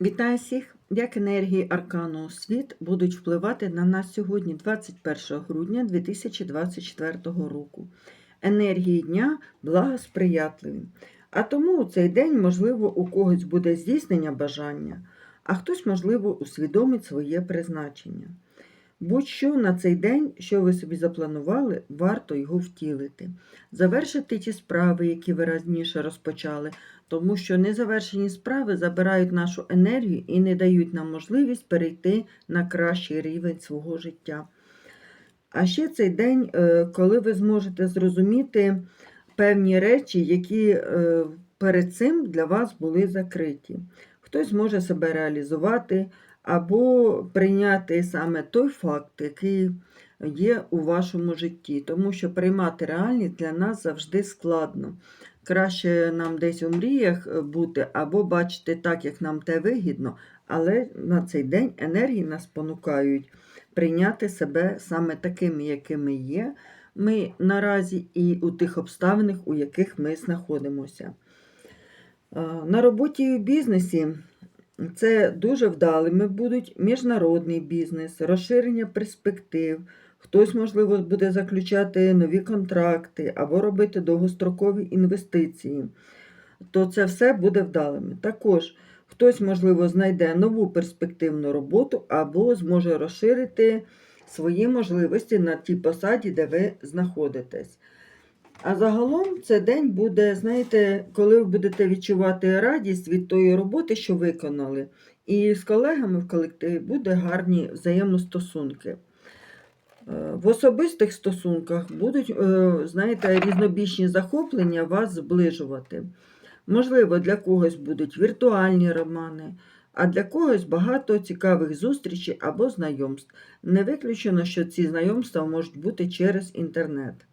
Вітаю всіх! Як енергії аркану світ будуть впливати на нас сьогодні, 21 грудня 2024 року. Енергії дня благосприятливі. А тому у цей день, можливо, у когось буде здійснення бажання, а хтось, можливо, усвідомить своє призначення. Будь-що на цей день, що ви собі запланували, варто його втілити, завершити ті справи, які ви раніше розпочали, тому що незавершені справи забирають нашу енергію і не дають нам можливість перейти на кращий рівень свого життя. А ще цей день, е, коли ви зможете зрозуміти певні речі, які е, перед цим для вас були закриті. Хтось може себе реалізувати або прийняти саме той факт, який є у вашому житті, тому що приймати реальність для нас завжди складно. Краще нам десь у мріях бути, або бачити так, як нам те вигідно, але на цей день енергії нас спонукають прийняти себе саме такими, якими є. Ми наразі і у тих обставинах, у яких ми знаходимося. На роботі і у бізнесі це дуже вдалими будуть міжнародний бізнес, розширення перспектив. Хтось, можливо, буде заключати нові контракти або робити довгострокові інвестиції, то це все буде вдалими. Також хтось, можливо, знайде нову перспективну роботу або зможе розширити свої можливості на тій посаді, де ви знаходитесь. А загалом це день буде, знаєте, коли ви будете відчувати радість від тої роботи, що виконали, і з колегами в колективі буде гарні взаємостосунки. Е, в особистих стосунках будуть, е, знаєте, різнобічні захоплення вас зближувати. Можливо, для когось будуть віртуальні романи, а для когось багато цікавих зустрічей або знайомств. Не виключено, що ці знайомства можуть бути через інтернет.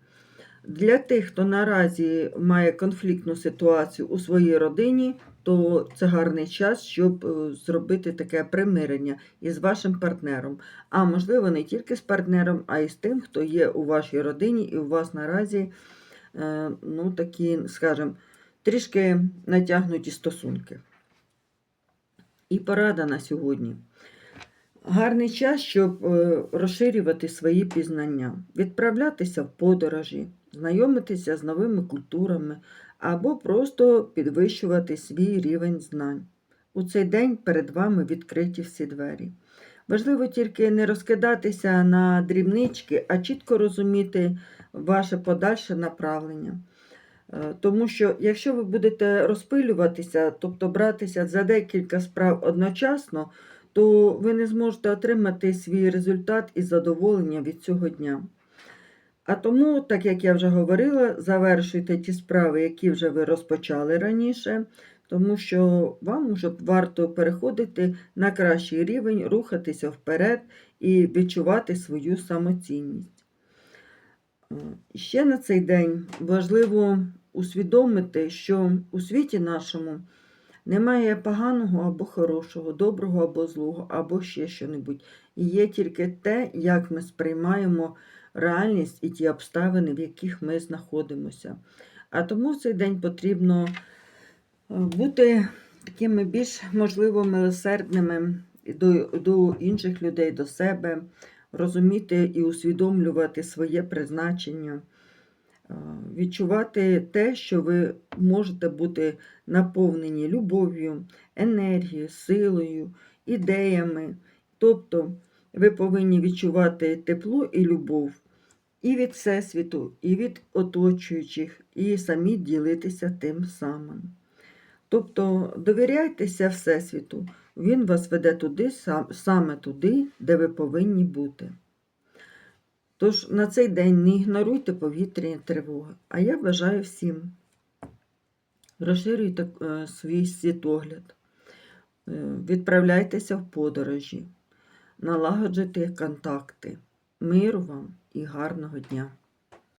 Для тих, хто наразі має конфліктну ситуацію у своїй родині, то це гарний час, щоб е, зробити таке примирення із вашим партнером. А можливо, не тільки з партнером, а й з тим, хто є у вашій родині, і у вас наразі, е, ну, такі, скажімо, трішки натягнуті стосунки. І порада на сьогодні. Гарний час, щоб е, розширювати свої пізнання, відправлятися в подорожі, знайомитися з новими культурами або просто підвищувати свій рівень знань. У цей день перед вами відкриті всі двері. Важливо тільки не розкидатися на дрібнички, а чітко розуміти ваше подальше направлення. Е, тому що, якщо ви будете розпилюватися, тобто братися за декілька справ одночасно, то ви не зможете отримати свій результат і задоволення від цього дня. А тому, так як я вже говорила, завершуйте ті справи, які вже ви розпочали раніше, тому що вам вже варто переходити на кращий рівень, рухатися вперед і відчувати свою самоцінність. Е, ще на цей день важливо усвідомити, що у світі нашому немає поганого або хорошого, доброго або злого, або ще що-небудь. І є тільки те, як ми сприймаємо реальність і ті обставини, в яких ми знаходимося. А тому в цей день потрібно е, бути такими більш, можливо, милосердними до, до інших людей, до себе, розуміти і усвідомлювати своє призначення. Е, відчувати те, що ви можете бути наповнені любов'ю, енергією, силою, ідеями. Тобто ви повинні відчувати тепло і любов і від Всесвіту, і від оточуючих, і самі ділитися тим самим. Тобто довіряйтеся Всесвіту, Він вас веде туди, саме туди, де ви повинні бути. Тож на цей день не ігноруйте повітряні тривоги. А я бажаю всім розширюйте е, свій світогляд, е, відправляйтеся в подорожі, налагоджуйте контакти. Миру вам і гарного дня!